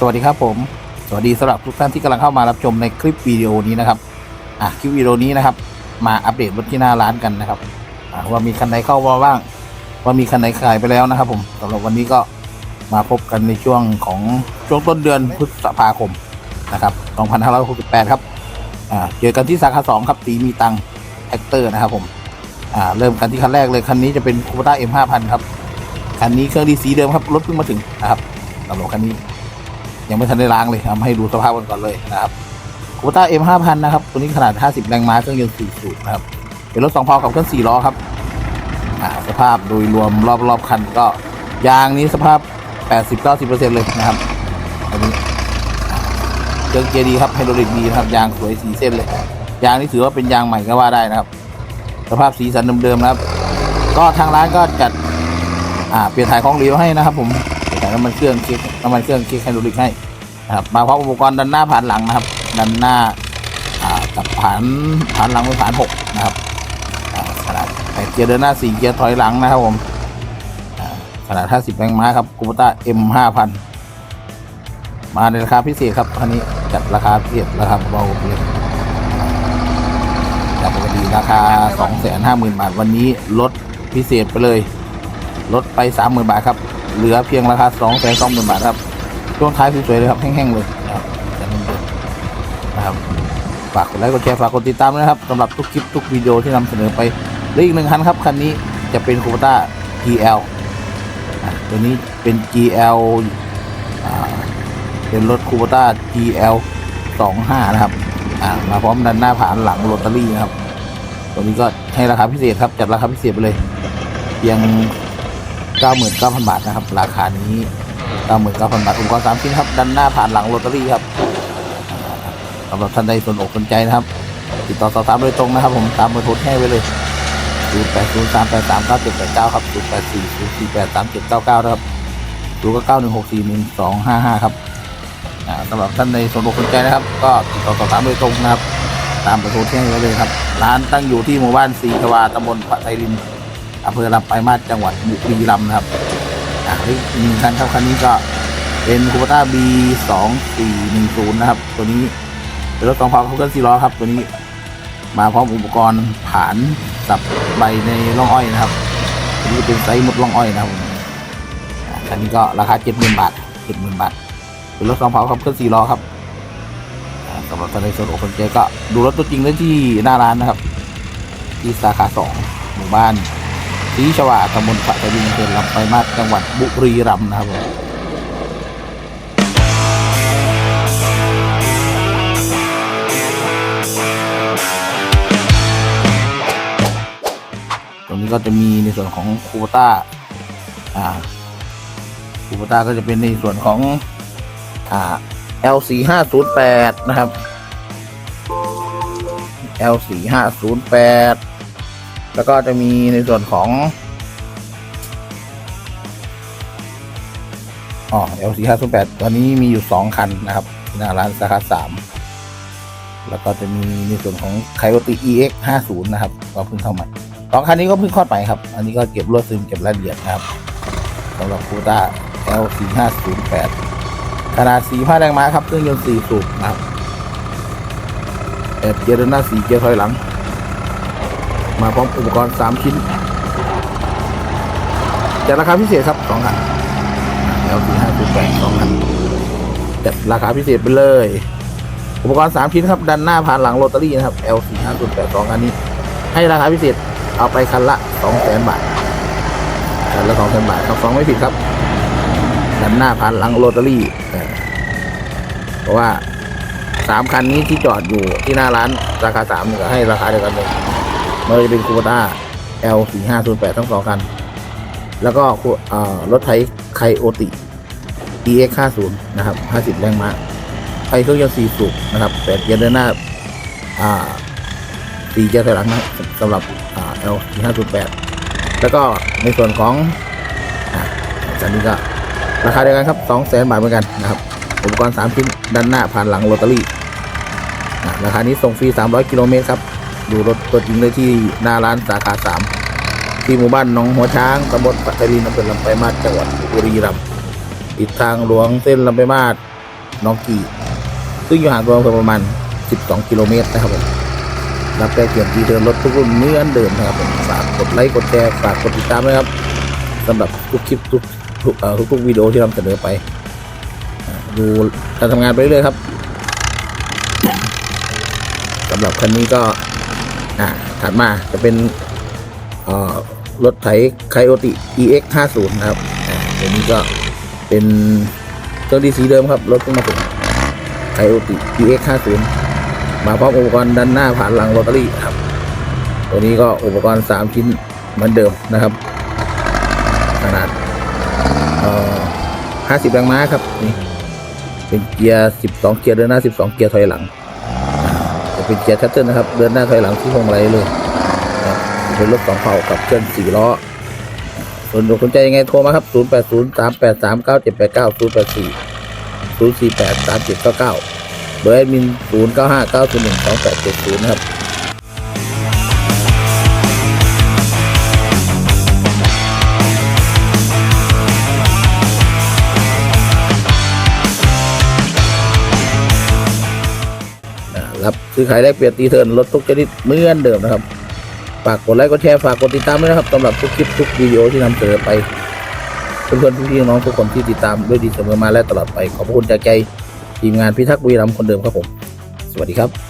สวัสดีครับผม สวัสดีสำหรับทุกท่านที่กำลังเข้ามารับชมในคลิปวิดีโอนี้นะครับอะคลิปวิดีโอนี้นะครับ มาอัปเดตรถที่หน้าร้านกันนะครับอะว่ามีคันไหนเข้ามาบ้าง ว่ามีคันไหนขายไปแล้วนะครับ ผมสำหรับวันนี้ก็มาพบกันในช่วงของช่วงต้นเดือนพฤษภาคมนะครับ2568 ครับอ่าเจอกันที่สาขา2ครับตีมีตังแท็กเตอร์นะครับผมอ่าเริ่มกันที่คันแรกเลยคันนี้จะเป็นคูปต้า M5000 ครับคันนี้เครื่องดีสีเดิมครับรถเพิ่งมาถึงนะครับสำหรับคันนี้ ยังไม่ทันได้ล้างเลยเอาให้ดูสภาพกันก่อนเลยนะครับคูปต้า M5000 นะครับ ตัวนี้ขนาด 50 แรงม้าเครื่องยนต์ 4 สูบนะครับ เป็นรถสองพากับเครื่อง4ล้อครับอ่าสภาพโดยรวมรอบรอบคันก็ยางนี้สภาพ 80-90%เลยนะครับอันนี้เครื่องเกียร์ดีครับไฮดรอลิกดีนะครับยางสวยสีเส้นเลย ยางนี่ถือว่าเป็นยางใหม่ก็ว่าได้นะครับ สภาพสีสันเดิมๆนะครับ ก็ทางร้านก็จัดอ่าเปลี่ยนถ่ายของเหลวให้นะครับผม ถ่ายน้ำมันเครื่องเช็คน้ำมันเครื่องเช็คไฮดรอลิกให้นะครับมาพร้อมอุปกรณ์ดันหน้าผ่านหลังนะครับ ดันหน้ากับผ่านผ่านหลังเป็นผ่านหกนะครับขนาดแปดเกียร์เดินหน้าสี่เกียร์ถอยหลังนะครับผมขนาดห้าสิบแรงม้าครับกูปต้าเอ็มห้าพันมาในราคาพิเศษครับคันนี้จัดราคาพิเศษราคาเบาๆเลยจากปกติราคาสองแสนห้าหมื่นบาท วันนี้ลดพิเศษไปเลยลดไปสามหมื่นบาทครับ เหลือเพียงราคาสองแสนสองหมื่นบาทครับช่วงท้ายสวยๆเลยครับแห้งๆเลยนะครับนะครับฝากกดไลค์กดแชร์ฝากกดติดตามด้วยนะครับสำหรับทุกคลิปทุกวิดีโอที่นำเสนอไปและอีกหนึ่งคันครับคันนี้จะเป็นคูปต้า GL ตัวนี้เป็น GL เป็นรถคูปต้า GL 25นะครับมาพร้อมดันหน้าผ่านหลังโรตารี่นะครับตัวนี้ก็ให้ราคาพิเศษครับจัดราคาพิเศษไปเลยเพียง 99,000 บาทนะครับ ราคานี้เก้าหมื่นเก้าพันบาทอุปกรณ์สามชิ้นครับดันหน้าผ่านหลังโรตารี่ครับสำหรับท่านใดสนอกสนใจนะครับ ติดต่อสอบถามโดยตรงนะครับ ผมตามเบอร์โทรให้ไว้เลย 0 8 0 3 8 3 9 7 8 9 ครับ 0 8 4 0 4 8 3 7 9 9 นะครับ0 9 9 1 6 4 1 2 5 5 ครับอ่าสำหรับท่านในสนอกสนใจนะครับ ก็ติดต่อสอบถามโดยตรงนะครับ ตามเบอร์โทรที่ให้ไว้เลยครับ ร้านตั้งอยู่ที่หมู่บ้านสีทวาตำบลปะไทริน อำเภอลำปลายมาศจังหวัดบุรีรัมย์นะครับอ่าอีกหนึ่งคันครับคันนี้ก็เป็นคูปต้า B สองสี่หนึ่งศูนย์นะครับ ตัวนี้เป็นรถสองพันเครื่องสี่ล้อครับ ตัวนี้มาพร้อมอุปกรณ์ผานสับใบในร่องอ้อยนะครับตัวนี้เป็นไซส์มดร่องอ้อยนะครับคันนี้ก็ราคาเจ็ดหมื่นบาทเจ็ดหมื่นบาท เป็นรถสองพันครับเครื่องสี่ล้อครับสำหรับท่านใดสนอกสนใจก็ดูรถตัวจริงได้ที่หน้าร้านนะครับ ที่สาขาสองหมู่บ้าน ศรีชวาตำบลพระตะวินอำเภอลำปายมาจังหวัดบุรีรัมย์นะครับตรงนี้ก็จะมีในส่วนของคูปต้าอ่าคูปต้าก็จะเป็นในส่วนของอ่า L 4 5 0 8 นะครับ L 4 5 0 8 แล้วก็จะมีในส่วนของอ๋อ L 4 5 0 8ตอนนี้มีอยู่สองคันนะครับหน้าร้านสาขาสามแล้วก็จะมีในส่วนของไคโอติ EX 50นะครับก็เพิ่งเข้ามาสองคันนี้ก็เพิ่งคลอดไปครับ อันนี้ก็เก็บรวดซึมเก็บรายละเอียดนะครับสำหรับคูต้า L 4 5 0 8ขนาด4 5แรงม้าครับเครื่องยนต์4สูบนะครับแอบเกียร์เดินหน้า4เกียร์ถอยหลัง มาพร้อมอุปกรณ์ 3 ชิ้น แต่ราคาพิเศษครับ2คัน L 4 5 0 8 2คันจัดราคาพิเศษไปเลย อุปกรณ์ 3 ชิ้นครับ ดันหน้าผ่านหลังโรตารี่นะครับ L 4 5 0 8 2คันนี้ ให้ราคาพิเศษเอาไปคันละ2แสนบาทคันละ2แสนบาทครับสองไม่ผิดครับ ดันหน้าผ่านหลังโรตารี่เออเพราะว่าสามคันนี้ที่จอดอยู่ที่หน้าร้านราคาสามก็ให้ราคาเดียวกันเลย ไม่ว่าจะเป็นคูปต้า L 4 5 0 8ทั้งสองคัน แล้วก็รถไถไคโอติ EX 50นะครับ 50 แรงม้าไฟเครื่องยนต์4สูบนะครับแปดเกียร์เดินหน้าอ่า4เกียร์ถอยหลังนะสำหรับ L 4 5 0 8แล้วก็ในส่วนของอันนี้ก็ราคาเดียวกันครับ 2 0 0 0 0 0 บาทเหมือนกันนะครับอุปกรณ์3ชิ้นด้านหน้าผ่านหลังโรตารี่ราคานี้ส่งฟรี 300 กิโลเมตรครับ ดูรถตัวจริงได้ที่หน้าร้านสาขา3ที่หมู่บ้านหนองหัวช้างตำบลปัตตานีอำเภอลำปลายมาศจังหวัดบุรีรัมย์ติดทางหลวงเส้นลำปลายมาศน้องกีซึ่งอยู่ห่างตัวอำเภอประมาณ 12 กิโลเมตรนะครับผมรับแก้เกียรติเดินรถทุกรุ่นเหมือนเดิมนะครับผมฝากกดไลค์กดแชร์ฝากกดติดตามด้วยครับสำหรับทุกคลิปทุกทุกเอ่อทุกวิดีโอที่นำเสนอไปดูการทำงานไปเรื่อยๆครับสำหรับคันนี้ก็ อ่าถัดมาจะเป็นรถไถไคโอติ EX 50นะครับอ่าตัวนี้ก็เป็นเครื่องดีสีเดิมครับ รถเพิ่งมาถึงไคโอติ EX 50มาพร้อมอุปกรณ์ด้านหน้าผ่านหลังโรตารี่ครับ ตัวนี้ก็อุปกรณ์ 3 ชิ้นเหมือนเดิมนะครับ ขนาดเอ่อ50แรงม้าครับนี่เป็นเกียร์ 12 เกียร์เดินหน้า 12 เกียร์ถอยหลัง เป็นเกียร์ชัตเตอร์นะครับ เดินหน้าถอยหลังที่พวงมาลัยเลยเป็นรถสองเผ่ากับเครื่องสี่ล้อส่วนสนใจยังไงโทรมาครับ 0 8 0 3 8 3 9 7 8 9 0 8 4 0 4 8 3 7 9 9 เบอร์แอดมิน 0 9 5 9 0 1 2 8 7 0 นะครับ ซื้อขายแลกเปลี่ยนตีเทินรถทุกชนิดเหมือนเดิมนะครับ ฝากกดไลค์กดแชร์ฝากกดติดตามด้วยนะครับสำหรับทุกคลิปทุกวิดีโอที่นำเสนอไปเพื่อนๆพี่ๆน้องทุกคนที่ติดตามด้วยดีเสมอมาและตลอดไปขอบพระคุณจากใจทีมงานพิทักษ์บุรีรัมย์คนเดิมครับผม สวัสดีครับ